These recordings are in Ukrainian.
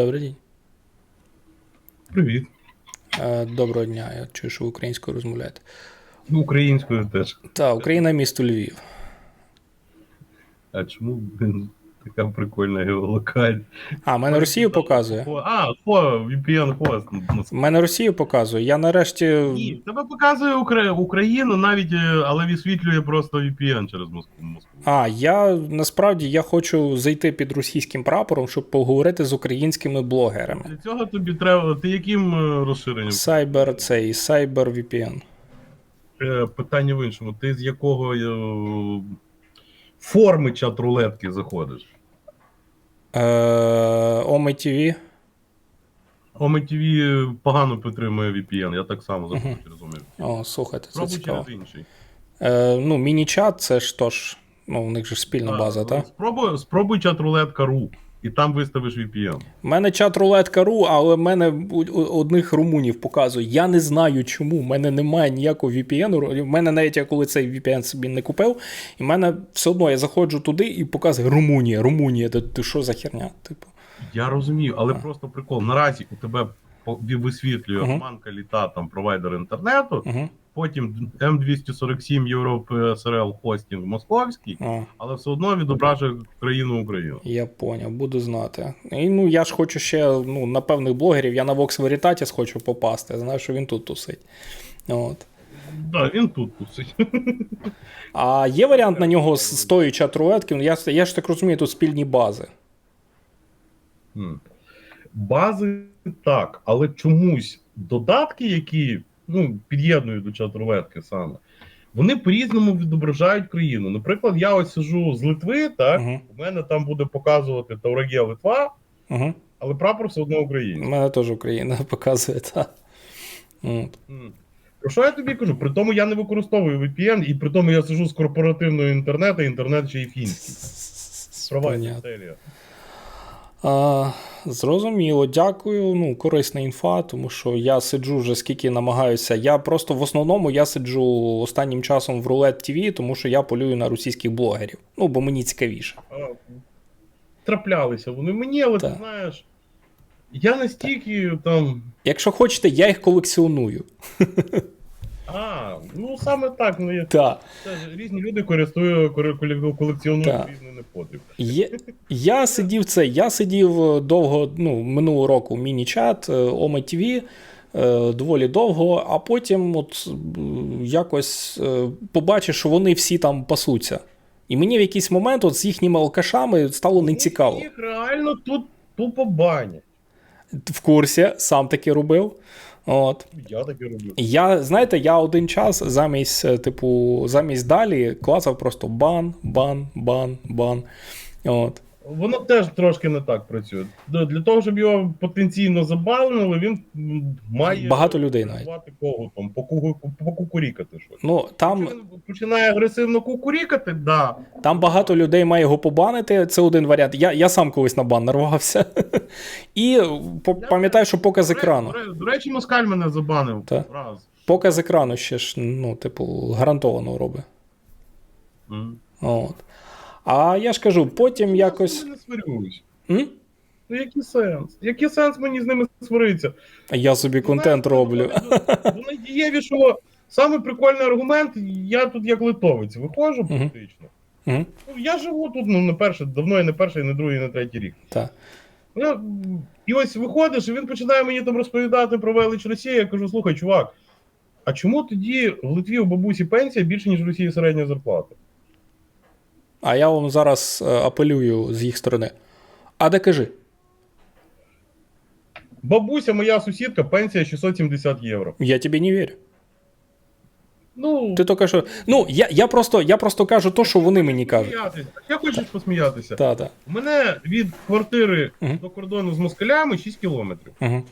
Добрий день. Привіт. Е, Доброго дня. Я чую, що ви українською розмовляєте. Ну, українською теж. Так, Україна, місто Львів. А чому така прикольна геолокація? А, мене Росію показує. А, хо, VPN хост. Ну, Мене Росію показує. Я нарешті. Ні, тебе показує Укра- Україну навіть, е, але висвітлює просто VPN через Москву. А, я насправді я хочу зайти під російським прапором, щоб поговорити з українськими блогерами. Для цього тобі треба. Ти яким е, розширенням? Cyber цей, Cyber VPN. Е, Питання в іншому. Ти з якого форми чат-рулетки заходиш? Е, Оми TV. OMTV погано підтримує VPN, я так само заходжу через. О, слухайте, це цікаво. через інший. Е, ну, міні-чат, це ж тож. Ну, у них же ж спільна база, так? Спробуй, спробуй чат-рулетка.ру, і там виставиш VPN. У мене чат рулетка.ру, але в мене одних румунів показує. Я не знаю чому. У мене немає ніякого VPN. У мене навіть я коли цей VPN собі не купив, і в мене все одно я заходжу туди і показує Румунія, Румунія. Ти, ти що за херня? Типу. Я розумію, але просто прикол. Наразі у тебе висвітлює Мгм. Манка літа, там провайдер інтернету, Угу. Потім М247 Europe SRL хостінг московський, О, але все одно відображує країну Україну. я поняв, буду знати. І ну я ж хочу ще ну, на певних блогерів, я на Vox Veritatis хочу попасти. Знаю, що він тут тусить. От. Да, він тут тусить. А є варіант на нього з тої чат рулетки? Ну, Я, я ж так розумію, тут спільні бази. Бази так, але чомусь додатки, які ну, під'єднують до чат-рулетки саме, вони по-різному відображають країну. Наприклад, я ось сижу з Литви, так, Мгм. у мене там буде показувати Таурагія Литва, Угу. але прапор все одно Україна. У мене теж Україна показує, так. Про що я тобі кажу? При тому я не використовую VPN, і при тому я сижу з корпоративного інтернету, інтернет ще й фінський. Провайдер Понятно. Зрозуміло, дякую. Ну, корисна інфа, тому що я сиджу вже скільки намагаюся. Я просто в основному я сиджу останнім часом в рулет ТВ, тому що я полюю на російських блогерів. Ну, бо мені цікавіше. Траплялися вони мені, але Так. ти знаєш, я настільки там. Якщо хочете, я їх колекціоную. А, ну саме так. Ну, я, ж різні люди користують, коре- коле- колекціонують Так. різний непотріб. Є, я сидів це, я сидів е, довго, ну, минулого року міні-чат, е, Ома ТВ, е, доволі довго, а потім от якось побачив, що вони всі там пасуться. І мені в якийсь момент от з їхніми алкашами стало нецікаво. Їх реально тут тупо банять. В курсі сам таки робив. От. Я таке роблю. Я, знаєте, я один час замість, е, типу, замість далі клацав просто бан, бан, бан, бан. От. Воно теж трошки не так працює. Для того, щоб його потенційно забанили, він має Багато людей навіть. когутом, покукурікати щось. Ну, там, Якщо він починає агресивно кукурікати, да. Там багато людей має його побанити. Це один варіант. Я, я сам колись на бан нарвався. І пам'ятаю, що показ екрану. До, речі, москаль мене забанив раз. Показ екрану ще ж, ну, типу, гарантовано робить. От. А я ж кажу, потім якось. Я не сварюсь. М? Ну який сенс? Який сенс мені з ними сваритися? Я собі контент роблю. До найдієвішого, саме прикольний аргумент, я тут як литовець виходжу практично. Мгм. Ну, я живу тут ну, не перший, давно і не перший, і не другий, і не третій рік. Так. Ну, і ось виходиш, і він починає мені там розповідати про велич Росії. Я кажу: слухай, чувак, а чому тоді в Литві у бабусі пенсія більше, ніж в Росії середня зарплата? А я вам зараз е, апелюю з їх сторони. А де кажи? Бабуся, моя сусідка, пенсія 670 євро. Я тобі не вірю. Ну, Ти то що. Ну, я, я, просто, я просто кажу то, що вони мені кажуть. Я хочу посміятися. Та, та. У мене від квартири Мгм. до кордону з москалями 6 кілометрів. Угу.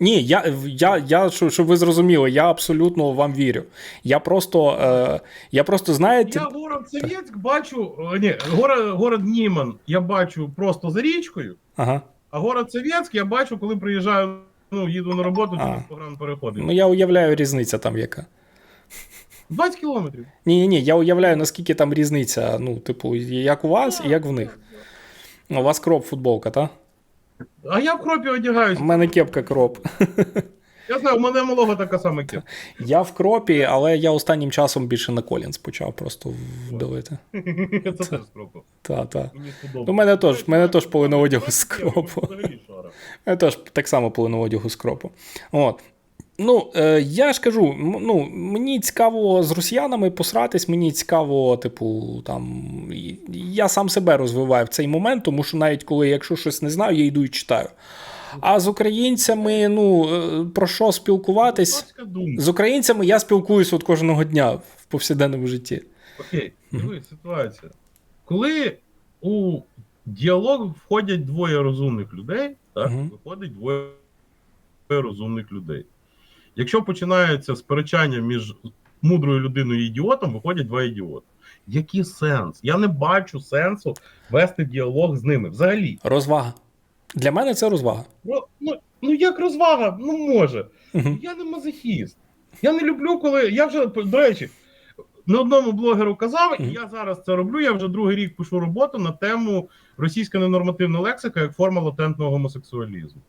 Ні, я, я, я щоб, ви зрозуміли, я абсолютно вам вірю. Я просто, е, я просто знаєте. Я город Советськ бачу, е, ні, город, город Німан я бачу просто за річкою, Ага. а город Советськ я бачу, коли приїжджаю, ну, їду на роботу через погран переходи. Ну я уявляю різниця там яка. 20 кілометрів. Ні, ні, ні, я уявляю, наскільки там різниця. Ну, типу, як у вас і як в них. У вас кроп футболка, та? А я в кропі одягаюсь. У мене кепка кроп. Я знаю, у мене малого така сама кепка. Я в кропі, але я останнім часом більше на колінс почав просто вдавити. Це теж з кропу. Та, та. Мені. У мене теж- мене теж половина одягу з кропу. Взагалі шара. Я теж так само половину одягу з кропу. От. Ну, е, я ж кажу, ну, мені цікаво з росіянами посратись, мені цікаво, типу, там. Я сам себе розвиваю в цей момент, тому що навіть коли якщо щось не знаю, я йду і читаю. А з українцями, ну, е, про що спілкуватись? З українцями я спілкуюсь от кожного дня в повсякденному житті. Окей, дивись, ситуація. Коли у діалог входять двоє розумних людей, так, виходить двоє розумних людей. Якщо починається сперечання між мудрою людиною і ідіотом, виходять два ідіоти. Який сенс? Я не бачу сенсу вести діалог з ними. Взагалі. Розвага. Для мене це розвага. Ну, ну, ну як розвага? Ну може. Мгм. Я не мазохіст. Я не люблю, коли. Я вже, до речі, не одному блогеру казав, і я зараз це роблю. Я вже другий рік пишу роботу на тему російська ненормативна лексика як форма латентного гомосексуалізму.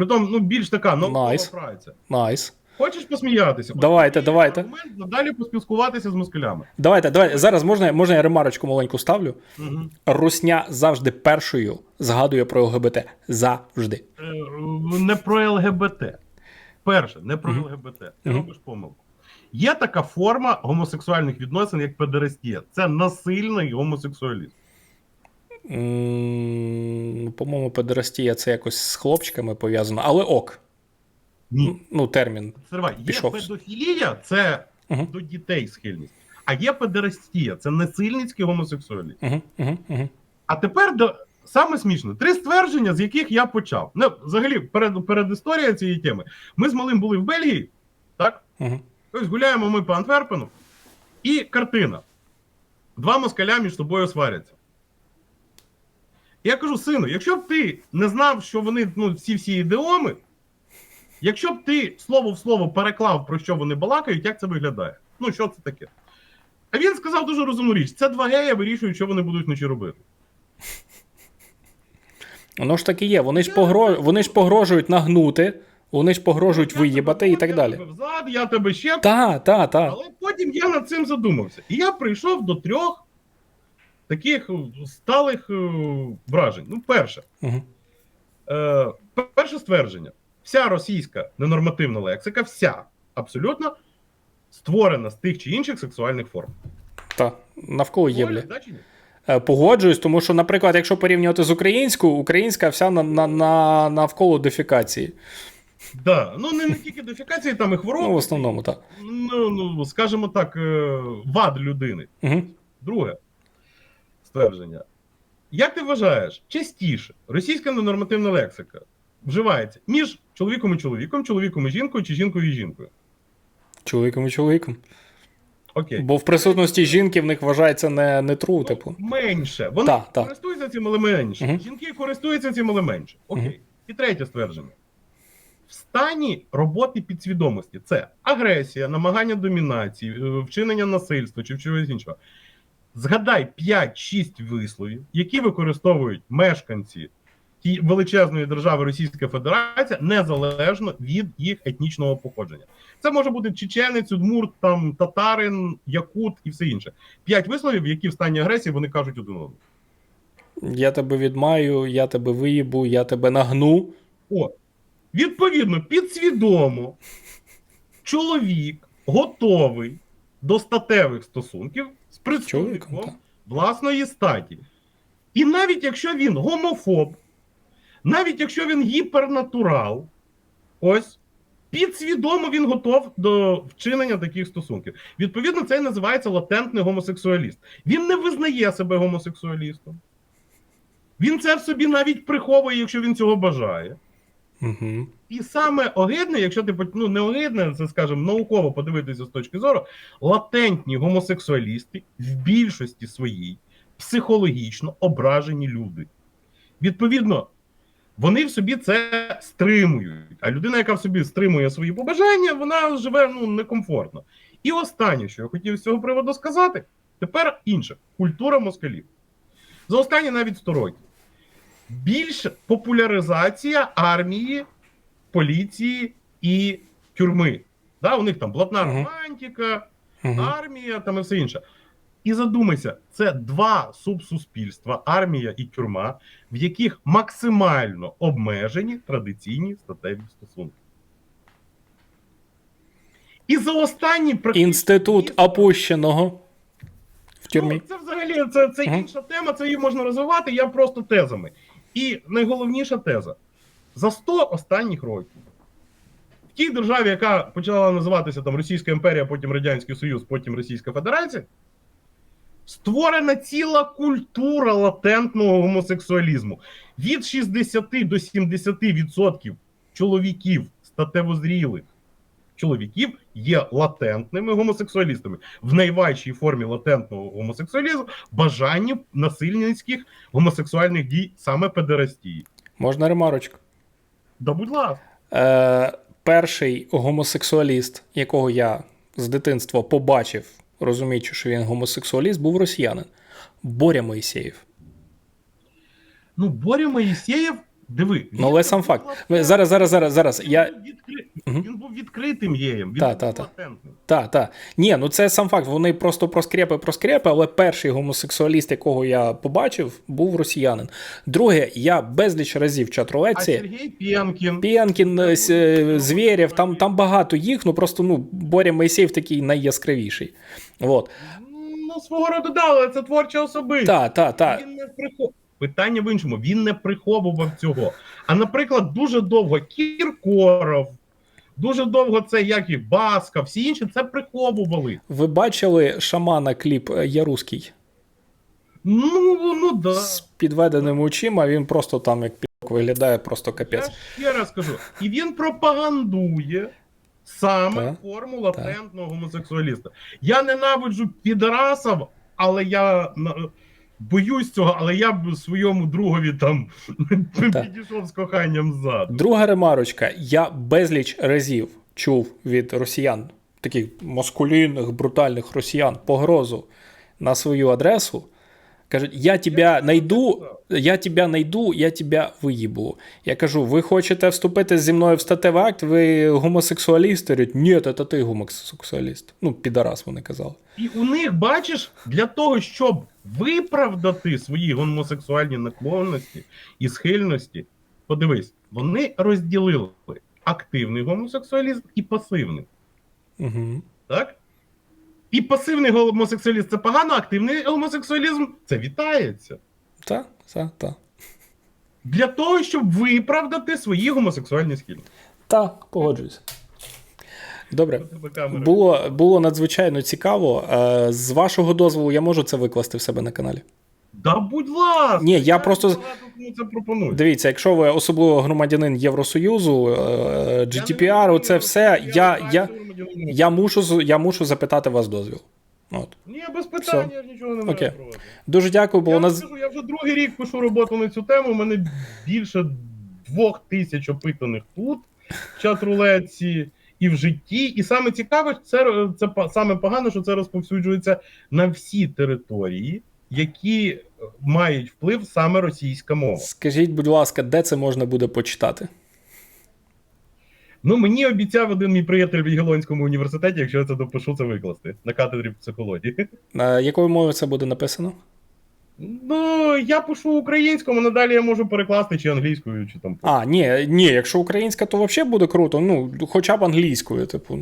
Притом, ну, більш така наукова Найс. праця. Найс. Хочеш посміятися? Давайте, давайте. Аргумент, надалі поспілкуватися з москалями. Давайте, давайте. Зараз можна, можна я ремарочку маленьку ставлю. Угу. Русня завжди першою згадує про ЛГБТ. Завжди. Е, не про ЛГБТ. Перше, не про Мгм. ЛГБТ. Ти Мгм. робиш помилку. Є така форма гомосексуальних відносин, як педерастія. Це насильний гомосексуалізм. Ну, По-моєму, педерастія це якось з хлопчиками пов'язано, але ок. Ні. Ну, термін. Тривай, є Пішов. педофілія, це Мгм. до дітей схильність. А є педерастія, це насильницький гомосексуалізм. Угу, угу, угу. А тепер до саме смішно: три ствердження, з яких я почав. Ну, взагалі, перед, перед історією цієї теми. Ми з малим були в Бельгії, так? Угу. Ось гуляємо ми по Антверпену, і картина. Два москаля між собою сваряться. Я кажу, сину, якщо б ти не знав, що вони ну, всі всі ідеоми, якщо б ти слово в слово переклав, про що вони балакають, як це виглядає? Ну, що це таке? А він сказав дуже розумну річ: це два гея вирішують, що вони будуть вночі робити. Воно ж так і є. Вони ж, погро... вони ж погрожують нагнути, вони ж погрожують Я виїбати тебе і так я далі. тебе взад, я тебе ще Та, та, та. Але потім я над цим задумався. І я прийшов до трьох таких е, сталих е, вражень. Ну, перше, Угу. е, перше ствердження: вся російська ненормативна лексика, вся абсолютно створена з тих чи інших сексуальних форм. Та. Навколо є, бля. Говориш, да, чи ні? Е, Погоджуюсь, тому що, наприклад, якщо порівнювати з українською, українська вся на, на, на, навколо дефікації. Да. Ну, не, не тільки дефікації, там і хвороби. Ну, в основному, так. Ну, ну, скажімо так, вад людини. Угу. Друге ствердження. Як ти вважаєш, частіше російська ненормативна лексика вживається між чоловіком і чоловіком, чоловіком і жінкою чи жінкою і жінкою? Чоловіком і чоловіком. Окей. Бо в присутності жінки в них вважається не, не тру, Ну, типу. Менше. Вони Та, та. користуються цим, але менше. Мгм. Жінки користуються цим, але менше. Окей. Мгм. І третє ствердження. В стані роботи підсвідомості це агресія, намагання домінації, е, вчинення насильства чи чогось іншого. Згадай 5-6 висловів, які використовують мешканці величезної держави Російська Федерація незалежно від їх етнічного походження. Це може бути чеченець, удмурт, там татарин, якут і все інше. П'ять висловів, які в стані агресії вони кажуть один одному. Я тебе відмаю, я тебе виїбу, я тебе нагну. О, відповідно, підсвідомо чоловік готовий до статевих стосунків з представником власної статі. І навіть якщо він гомофоб, навіть якщо він гіпернатурал, ось підсвідомо він готов до вчинення таких стосунків. Відповідно, це і називається латентний гомосексуаліст. Він не визнає себе гомосексуалістом. Він це в собі навіть приховує, якщо він цього бажає. Угу. І саме огидне, якщо ти ну не огидне, це скажімо, науково подивитися з точки зору, латентні гомосексуалісти в більшості своїй психологічно ображені люди. Відповідно, вони в собі це стримують. А людина, яка в собі стримує свої побажання, вона живе ну некомфортно. І останнє, що я хотів з цього приводу сказати, тепер інше культура москалів. За останні навіть 100 років. більш популяризація армії, поліції і тюрми. Да, у них там блатна романтика, Мгм. армія там і все інше. І задумайся, це два субсуспільства, армія і тюрма, в яких максимально обмежені традиційні статеві стосунки. І за останні практично Інститут опущеного в тюрмі. Ну, це взагалі це, це Мгм. інша тема, це її можна розвивати, я просто тезами. І найголовніша теза: за 100 останніх років в тій державі, яка почала називатися там Російська імперія, потім Радянський Союз, потім Російська Федерація, створена ціла культура латентного гомосексуалізму. Від 60 до 70% чоловіків статевозрілих чоловіків є латентними гомосексуалістами. В найважчій формі латентного гомосексуалізму бажання насильницьких гомосексуальних дій саме педерастії. Можна ремарочку? Да, будь ласка. Е, перший гомосексуаліст, якого я з дитинства побачив, розуміючи, що він гомосексуаліст, був росіянин Боря Моїсеєв. Ну, Боря Моїсеєв, диви. Ну, але сам факт. Ви- Зараз, зараз, зараз, зараз. Він, Я... був відкри... Мгм. він був відкритим геєм, він Та, був та, та. Та, та. Ні, ну це сам факт. Вони просто про скрепи, про скрепи, але перший гомосексуаліст, якого я побачив, був росіянин. Друге, я безліч разів в чат-рулетці. Сергій Пєнкін. Пєнкін, е, е, Звєрєв, там, там багато їх, ну просто ну, Боря Моїсеєв такий найяскравіший. От. Ну, свого роду да, але це творча особистість. Та, та, та. Він не прихов... Питання в іншому. Він не приховував цього. А, наприклад, дуже довго Кіркоров, дуже довго це як і Баска, всі інші це приховували. Ви бачили шамана кліп е, Яруський Ну, ну да. з підведеними очима, він просто там як підок виглядає, просто Я капець. ще раз кажу, і він пропагандує саме Так. форму латентного гомосексуаліста. Я ненавиджу підарасів, але я боюсь цього, але я б своєму другові там Так. підійшов з коханням ззаду. Друга ремарочка. Я безліч разів чув від росіян, таких маскулінних, брутальних росіян, погрозу на свою адресу. Кажуть, я тебе найду, я тебе найду, я тебе виїбу. Я кажу, ви хочете вступити зі мною в статевий акт, ви гомосексуаліст? Говорять, ні, це ти гомосексуаліст. Ну, підарас, вони казали. І у них, бачиш, для того, щоб виправдати свої гомосексуальні наклонності і схильності, подивись, вони розділили активний гомосексуалізм і пасивний. Угу. Так? І пасивний гомосексуалізм це погано, активний гомосексуалізм це вітається. Так, так, так. Для того, щоб виправдати свої гомосексуальні схильності. Так, погоджуюся. Добре. Було, було надзвичайно цікаво. Е, З вашого дозволу, я можу це викласти в себе на каналі. Да будь ласка! Ні, я просто- це пропоную. Дивіться, якщо ви особливо громадянин Євросоюзу, е, GDPR, це все. Я, я, я, мушу, я мушу запитати вас дозвіл. От. Ні, без питань, Все. я ж нічого не Окей. маю. Дуже дякую, Я, було вам скажу, я вже другий рік пишу роботу на цю тему. У мене більше двох тисяч опитаних тут, в чат-рулетці і в житті. І саме цікаве, це, це саме погано, що це розповсюджується на всі території, які мають вплив саме російська мова. Скажіть, будь ласка, де це можна буде почитати? Ну, мені обіцяв один мій приятель в Ягелонському університеті, якщо я це допишу, це викласти на кафедрі психології. Е, Якою мовою це буде написано? Ну, я пишу українському, надалі я можу перекласти чи англійською, чи там. А, ні, ні, якщо українська, то взагалі буде круто. Ну, хоча б англійською, типу.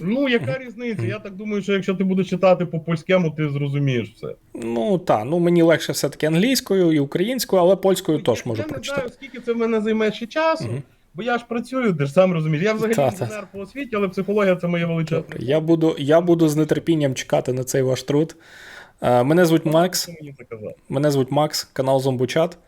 Ну, яка різниця? Я так думаю, що якщо ти будеш читати по польському, ти зрозумієш все. Ну так, ну мені легше все-таки англійською і українською, але польською теж можу я не знаю, скільки це в мене займе ще часу, Мгм. бо я ж працюю, ти ж сам розумієш. Я взагалі Та-та. по освіті, але психологія це моє величезне. Я буду, я буду з нетерпінням чекати на цей ваш труд. Е, Мене звуть Макс. Мене звуть Макс, канал Зомбучат.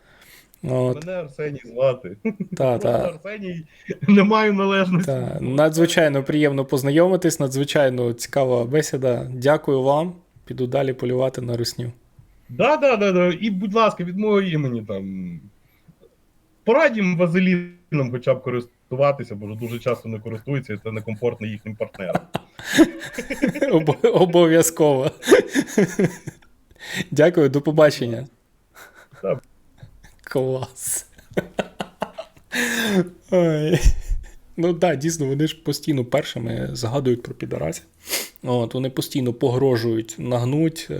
От, Мене Арсеній звати. та, та, Арсеній не маю належності. та. Надзвичайно приємно познайомитись, надзвичайно цікава бесіда. Дякую вам. Піду далі полювати на русню. Да, да, да, да. І, будь ласка, від мого імені там. Порадім вазеліном хоча б користуватися, бо дуже часто не користуються, і це некомфортно їхнім партнерам. Обов'язково. Дякую, до побачення. Клас. Ой. Ну так, да, дійсно, вони ж постійно першими згадують про підарасів. От, вони постійно погрожують, нагнуть, е,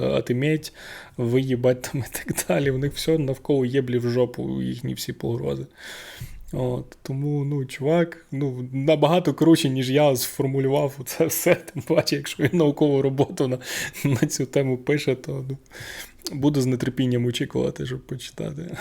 отиметь, виїбать там і так далі. В них все навколо єблі в жопу, їхні всі погрози. От, тому, ну, чувак, ну, набагато круче, ніж я сформулював це все. Тим паче, якщо він наукову роботу на, на цю тему пише, то ну, буду з нетерпінням очікувати, щоб почитати.